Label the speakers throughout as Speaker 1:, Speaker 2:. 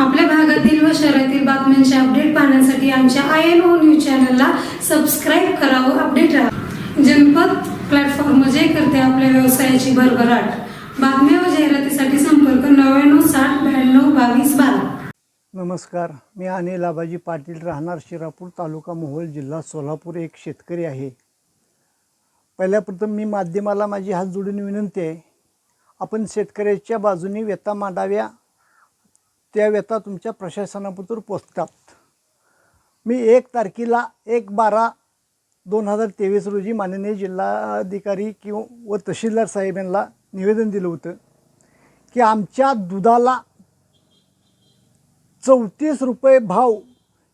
Speaker 1: आपल्या भागातील व शहरातील बातम्यांचे अपडेट पाहण्यासाठी आमच्या आय एन ओ न्यूज चॅनलला सबस्क्राईब करा व अपडेट राहा. जनपद प्लॅटफॉर्म जे करते आपल्या व्यवसायाची भरभराट. बातम्या व जाहिरातीसाठी संपर्क नव्याण्णव साठ ब्याण्णव बावीस बारा.
Speaker 2: नमस्कार मी अनिल आबाजी पाटील राहणार शिरापूर तालुका मोहोळ जिल्हा सोलापूर एक शेतकरी आहे. पहिल्याप्रथम मी माध्यमाला माझी हात जोडून विनंती आहे आपण शेतकऱ्याच्या बाजूने व्यथा मांडाव्या त्या व्यथा तुमच्या प्रशासनापुतर पोचतात. मी एक तारखेला एक बारा दोन हजार तेवीस रोजी माननीय जिल्हाधिकारी किंवा व तहसीलदार साहेब यांना निवेदन दिलं होतं की आमच्या दुधाला चौतीस रुपये भाव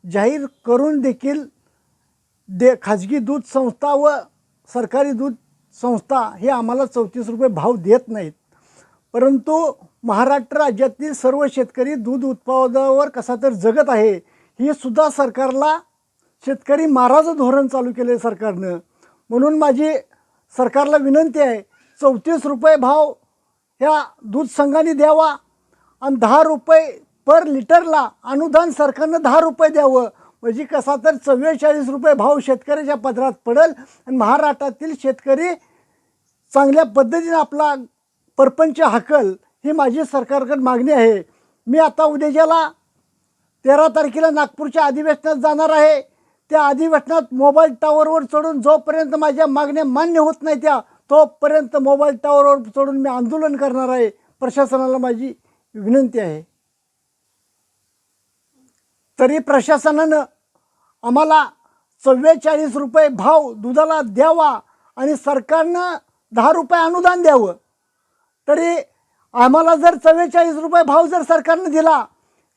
Speaker 2: जाहीर करून देखील दे खाजगी दूध संस्था व सरकारी दूध संस्था हे आम्हाला चौतीस रुपये भाव देत नाहीत. परंतु महाराष्ट्र राज्यातील सर्व शेतकरी दूध उत्पादनावर कसा तर जगत आहे ही सुद्धा सरकारला शेतकरी माराचं धोरण चालू केलं आहे सरकारनं. म्हणून माझी सरकारला विनंती आहे चौतीस रुपये भाव ह्या दूध संघाने द्यावा आणि दहा रुपये पर लिटरला अनुदान सरकारनं दहा रुपये द्यावं. म्हणजे कसा तर चव्वेचाळीस रुपये भाव शेतकऱ्याच्या पदरात पडेल आणि महाराष्ट्रातील शेतकरी चांगल्या पद्धतीने आपला परपंच हाकल. ही माझी सरकारकडे मागणी आहे. मी आता उद्याच्याला तेरा तारखेला नागपूरच्या अधिवेशनात जाणार आहे. त्या अधिवेशनात मोबाईल टावरवर चढून जोपर्यंत माझ्या मागण्या मान्य होत नाही त्या तोपर्यंत मोबाईल टावरवर चढून मी आंदोलन करणार आहे. प्रशासनाला माझी विनंती आहे. तरी प्रशासनानं आम्हाला चव्वेचाळीस रुपये भाव दुधाला द्यावा आणि सरकारनं दहा रुपये अनुदान द्यावं. तरी आम्हाला जर चव्वेचाळीस रुपये भाव जर सरकारनं दिला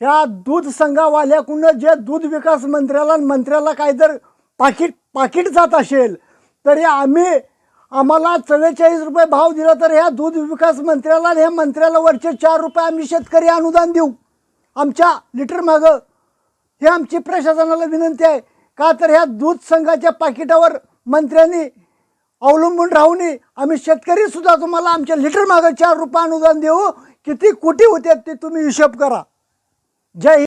Speaker 2: ह्या दूध संघावाल्याकडून जे दूध विकास मंत्र्याला आणि मंत्र्याला काय जर पाकिट पाकिट जात असेल तरी आम्ही आम्हाला चव्वेचाळीस रुपये भाव दिला तर ह्या दूध विकास मंत्र्याला आणि ह्या मंत्र्याला वरचे चार रुपये आम्ही शेतकरी अनुदान देऊ. आमच्या लिटर मागं. ही आमची प्रशासनाला विनंती आहे. का तर ह्या दूध संघाच्या पाकिटावर मंत्र्यांनी अवलंबून राहू नये आम्ही शेतकरी सुद्धा तुम्हाला आमच्या लिटर मागं चार रुपये अनुदान देऊ. किती कोटी होते ते तुम्ही हिशोब करा. जय